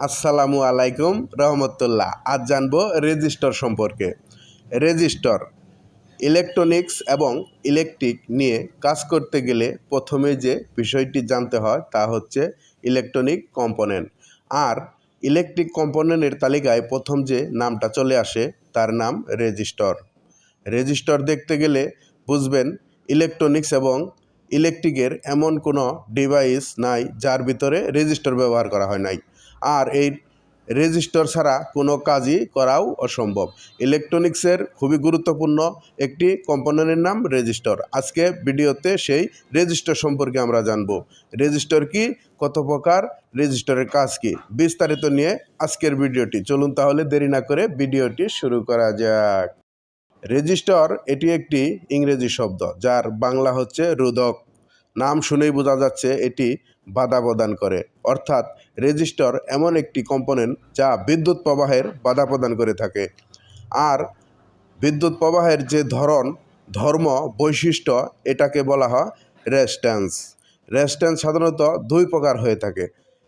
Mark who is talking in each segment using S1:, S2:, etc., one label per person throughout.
S1: আসসালামু আলাইকুম, রহমতুল্লাহ। আজ জানব রেজিস্টর সম্পর্কে। রেজিস্টর, ইলেকট্রনিক্স এবং ইলেকট্রিক নিয়ে কাজ করতে গেলে প্রথমে যে বিষয়টি জানতে হয় তা হচ্ছে ইলেকট্রনিক কম্পোনেন্ট। আর ইলেকট্রিক কম্পোনেন্টের তালিকায় প্রথম যে নামটা চলে আসে তার নাম রেজিস্টর। রেজিস্টর দেখতে গেলে বুঝবেন ইলেকট্রনিক্স এবং ইলেকট্রিকের এমন কোনো ডিভাইস নাই যার ভিতরে রেজিস্টর ব্যবহার করা হয় নাই। আর এই রেজিস্টর ছাড়া কোনো কাজই করাও অসম্ভব। ইলেকট্রনিক্সের খুবই গুরুত্বপূর্ণ একটি কম্পোনেন্টের নাম রেজিস্টর। আজকে ভিডিওতে সেই রেজিস্টর সম্পর্কে আমরা জানব। রেজিস্টর কি? কত প্রকার? রেজিস্টরের কাজ কি? বিস্তারিত নিয়ে আজকের ভিডিওটি। চলুন তাহলে দেরি না করে ভিডিওটি শুরু করা যাক। রেজিস্টর এটি একটি ইংরেজি শব্দ, যার বাংলা হচ্ছে রোধক। নাম শুনেই বোঝা যাচ্ছে এটি বাধা প্রদান করে। অর্থাৎ রেজিস্টর এমন একটি কম্পোনেন্ট যা বিদ্যুৎ প্রবাহের বাধা প্রদান করে থাকে। আর বিদ্যুৎ প্রবাহের যে ধরন, ধর্ম, বৈশিষ্ট্য, এটাকে বলা হয় রেস্ট্যান্স রেস্ট্যান্স সাধারণত দুই প্রকার হয়ে থাকে।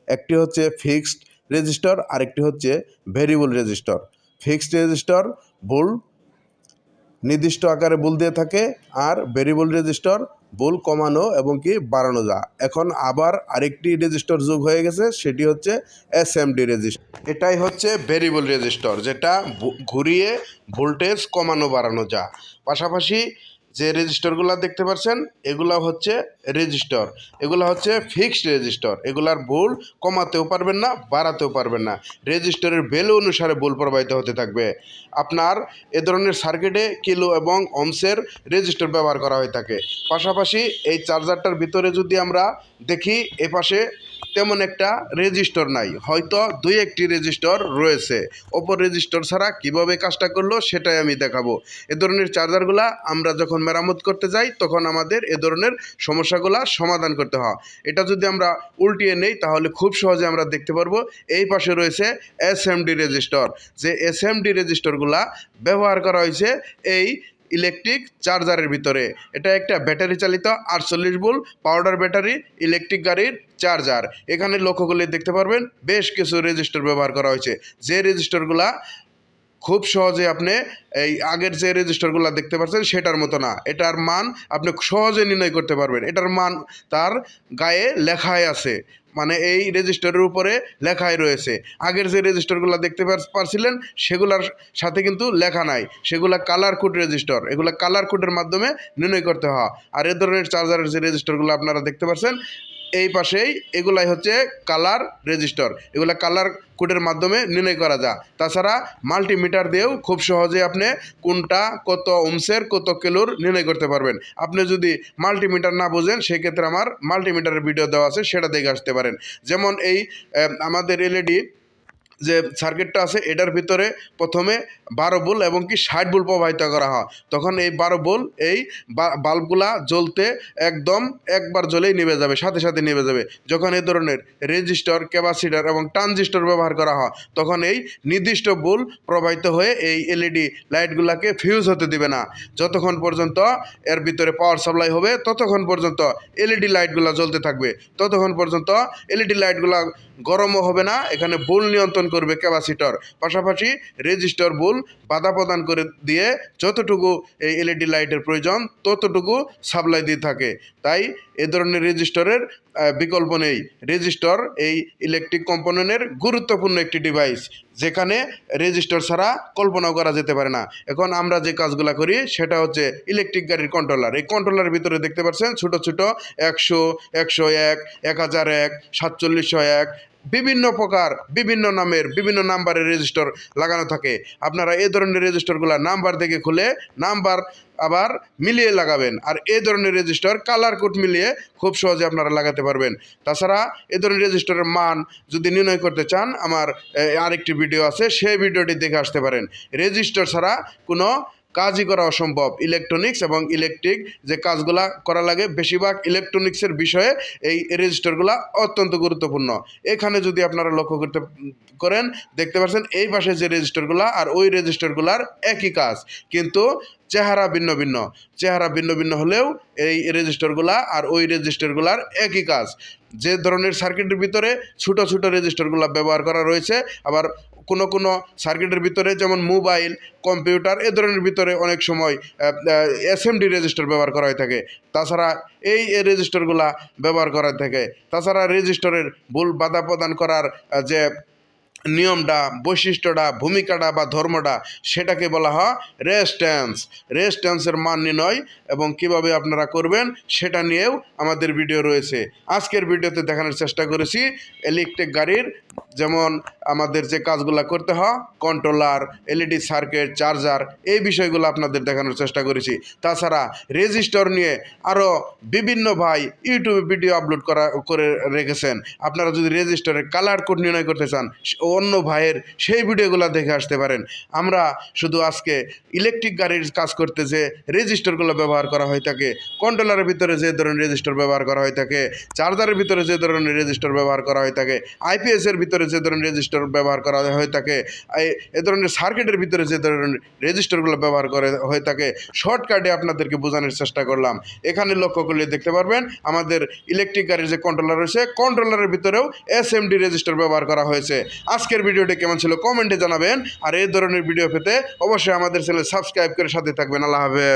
S1: একটি হচ্ছে ফিক্সড রেজিস্টর আরেকটি হচ্ছে ভেরিয়েবল রেজিস্টর ফিক্সড রেজিস্টর ভুল নির্দিষ্ট আকারে ভুল দিয়ে থাকে আর ভেরিয়েবল রেজিস্টর ভুল কমানো এবং কি বাড়ানো যা এখন আবার আরেকটি রেজিস্টর যোগ হয়ে গেছে, সেটি হচ্ছে এস এম ডি রেজিস্টর এটাই হচ্ছে ভেরিয়েবল রেজিস্টর যেটা ঘুরিয়ে ভোল্টেজ কমানো বাড়ানো যা পাশাপাশি যে রেজিস্টরগুলো দেখতে পাচ্ছেন এগুলা হচ্ছে রেজিস্টর। এগুলা হচ্ছে ফিক্সড রেজিস্টর। এগুলার ভুল কমাতেও পারবেন না, বাড়াতেও পারবেন না। রেজিস্টরের ভ্যালু অনুসারে ভুল প্রবাহিত হতে থাকবে। আপনার এ ধরনের সার্কিটে কিলো এবং অমসের রেজিস্টর ব্যবহার করা হয়ে থাকে। পাশাপাশি এই চার্জারটার ভিতরে যদি আমরা দেখি এপাশে তেমন একটা রেজিস্টর নাই। হয়তো দুই একটি রেজিস্টর রয়েছে। ওপর রেজিস্টর ছাড়া কীভাবে কাজটা করল সেটাই আমি দেখাবো। এ ধরনের চার্জারগুলা আমরা যখন মেরামত করতে যাই, তখন আমাদের এ ধরনের সমস্যাগুলা সমাধান করতে হয়। এটা যদি আমরা উল্টিয়ে নেই, তাহলে খুব সহজে আমরা দেখতে পারব, এই পাশে রয়েছে এস এম ডি রেজিস্টর। যে এস এম ডি রেজিস্টরগুলা ব্যবহার করা হয়েছে, এই ইলেকট্রিক চার্জারের ভিতরে। এটা একটা ব্যাটারি চালিত আটচল্লিশ বোল পাউডার ব্যাটারি ইলেকট্রিক গাড়ির চার্জার এখানে লক্ষ্য করলে দেখতে পারবেন। বেশ কিছু রেজিস্টার ব্যবহার করা হয়েছে। যে রেজিস্টারগুলা খুব সহজে আপনি এই আগের যে রেজিস্টারগুলো দেখতে পাচ্ছেন, সেটার মতো না। এটার মান আপনি সহজে নির্ণয় করতে পারবেন। এটার মান তার গায়ে লেখাই আছে। মানে এই রেজিস্টারের উপরে লেখাই রয়েছে। আগের যে রেজিস্টারগুলো দেখতে পার- পারছিলেন, সেগুলার সাথে কিন্তু লেখা নাই। সেগুলা কালার কোড রেজিস্টার। এগুলো কালার কোডের মাধ্যমে নির্ণয় করতে হয়। আর এ ধরনের চার্জারের যে রেজিস্টারগুলো আপনারা দেখতে পাচ্ছেন এই পাশেই এগুলাই হচ্ছে কালার রেজিস্টার। এগুলো কালার কোডের মাধ্যমে নির্ণয় করা যায়। তাছাড়া মাল্টিমিটার দিয়েও খুব সহজে আপনি কোনটা কত অংশের কত কিলোর নির্ণয় করতে পারবেন। আপনি যদি মাল্টিমিটার না বোঝেন, সেক্ষেত্রে আমার মাল্টিমিটারের ভিডিও দেওয়া আছে, সেটা দেখে আসতে পারেন। যেমন এই আমাদের এলইডি যে সার্কিটটা আছে, এটার ভিতরে প্রথমে বারো বুল এবং কি ষাট বুল প্রবাহিত করা হয়। তখন এই বারো বুল, এই বাল্বগুলা জ্বলতে একদম একবার জ্বলেই নিভে যাবে, সাথে সাথে নিভে যাবে। যখন এই ধরনের রেজিস্টর ক্যাপাসিটার এবং ট্রানজিস্টর ব্যবহার করা হয়, তখন এই নির্দিষ্ট বুল প্রবাহিত হয়ে এই এলইডি লাইটগুলাকে ফিউজ হতে দিবে না। যতক্ষণ পর্যন্ত এর ভিতরে পাওয়ার সাপ্লাই হবে, ততক্ষণ পর্যন্ত এলইডি লাইটগুলো জ্বলতে থাকবে। ততক্ষণ পর্যন্ত এলইডি লাইটগুলো গরমও হবে না, এখানে বুল নিয়ন্ত্রণ করবে ক্যাপাসিটর। পাশাপাশি রেজিস্টার বুল বাধা প্রদান করে দিয়ে যতটুকু এই এলইডি লাইটের প্রয়োজন, ততটুকু সাপ্লাই দিয়ে থাকে। তাই এ ধরনের রেজিস্টরের বিকল্প নেই। রেজিস্টর এই ইলেকট্রিক কম্পোনেন্টের গুরুত্বপূর্ণ একটি ডিভাইস যেখানে রেজিস্টার ছাড়া কল্পনাও করা যেতে পারে না। এখন আমরা যে কাজগুলো করি, সেটা হচ্ছে ইলেকট্রিক গাড়ির কন্ট্রোলার এই কন্ট্রোলারের ভিতরে দেখতে পাচ্ছেন ছোট ছোট একশো একশো এক এক হাজার এক, সাতচল্লিশশো এক বিভিন্ন প্রকার, বিভিন্ন নামের, বিভিন্ন নাম্বারের রেজিস্টার লাগানো থাকে। আপনারা এই ধরনের রেজিস্টারগুলো নাম্বার দেখে খুলে নাম্বার আবার মিলিয়ে লাগাবেন। আর এই ধরনের রেজিস্টার কালার কোড মিলিয়ে খুব সহজে আপনারা লাগাতে পারবেন। তাছাড়া এ ধরনের রেজিস্টারের মান যদি নির্ণয় করতে চান, আমার আরেকটি ভিডিও আছে, সেই ভিডিওটি দেখে আসতে পারেন। রেজিস্টার ছাড়া কোনো কাজই করা অসম্ভব। ইলেকট্রনিক্স এবং ইলেকট্রিক যে কাজগুলা করা লাগে, বেশিরভাগ ইলেকট্রনিক্সের বিষয়ে এই রেজিস্টারগুলা অত্যন্ত গুরুত্বপূর্ণ। এখানে যদি আপনারা লক্ষ্য করতে, করেন, দেখতে পাচ্ছেন এই পাশে যে রেজিস্টারগুলা আর ওই রেজিস্টারগুলার একই কাজ। কিন্তু চেহারা ভিন্ন ভিন্ন। চেহারা ভিন্ন ভিন্ন হলেও এই রেজিস্টারগুলা আর ওই রেজিস্টারগুলার একই কাজ। যে ধরনের সার্কিটের ভিতরে ছোটো ছোটো রেজিস্টারগুলো ব্যবহার করা রয়েছে, আবার কোনো কোনো সার্কিটের ভিতরে যেমন মোবাইল, কম্পিউটার, এ ধরনের ভিতরে অনেক সময় এসএমডি রেজিস্টার ব্যবহার করা হয়ে থাকে। তাছাড়া এই রেজিস্টারগুলা ব্যবহার করা থাকে। তাছাড়া রেজিস্টারের ভুল বাধা প্রদান করার যে নিয়মটা, বৈশিষ্ট্যটা, ভূমিকাটা বা ধর্মটা সেটাকে বলা হয় রেস্টেন্স রেস্টেন্সের মান নির্ণয় এবং কীভাবে আপনারা করবেন সেটা নিয়েও আমাদের ভিডিও রয়েছে। আজকের ভিডিওতে দেখানোর চেষ্টা করেছি ইলেকট্রিক গাড়ির যেমন আমাদের যে কাজগুলো করতে হয় কন্ট্রোলার এলইডি সার্কিট চার্জার এই বিষয়গুলো আপনাদের দেখানোর চেষ্টা করেছি। তাছাড়া রেজিস্টার নিয়ে আরও বিভিন্ন ভাই ইউটিউবে ভিডিও আপলোড করা, করে রেখেছেন। আপনারা যদি রেজিস্টারের কালার কোড নির্ণয় করতে চান অন্য ভাইয়ের সেই ভিডিওগুলো দেখে আসতে পারেন। আমরা শুধু আজকে ইলেকট্রিক গাড়ির কাজ করতে যে রেজিস্টারগুলো ব্যবহার করা হয়ে থাকে কন্ট্রোলারের ভিতরে যে ধরনের রেজিস্টার ব্যবহার করা হয়ে থাকে চার্জারের ভিতরে যে ধরনের রেজিস্টার ব্যবহার করা হয়ে থাকে আইপিএসের ভিতরে যে ধরনের রেজিস্টার ব্যবহার করা হয়ে থাকে এ ধরনের সার্কিটের ভিতরে যে ধরনের রেজিস্টারগুলো ব্যবহার করে, হয়ে থাকে শর্টকাটে আপনাদেরকে বোঝানোর চেষ্টা করলাম। এখানে লক্ষ্য করলে দেখতে পারবেন, আমাদের ইলেকট্রিক গাড়ির যে কন্ট্রোলার রয়েছে কন্ট্রোলারের ভিতরেও এস এমডি রেজিস্টার ব্যবহার করা হয়েছে। আজকের ভিডিওটি কেমন ছিল? কমেন্টে জানাবেন। আর এই ধরনের ভিডিও পেতে অবশ্যই আমাদের চ্যানেল সাবস্ক্রাইব করে সাথে থাকবেন। আল্লাহ হাফেজ।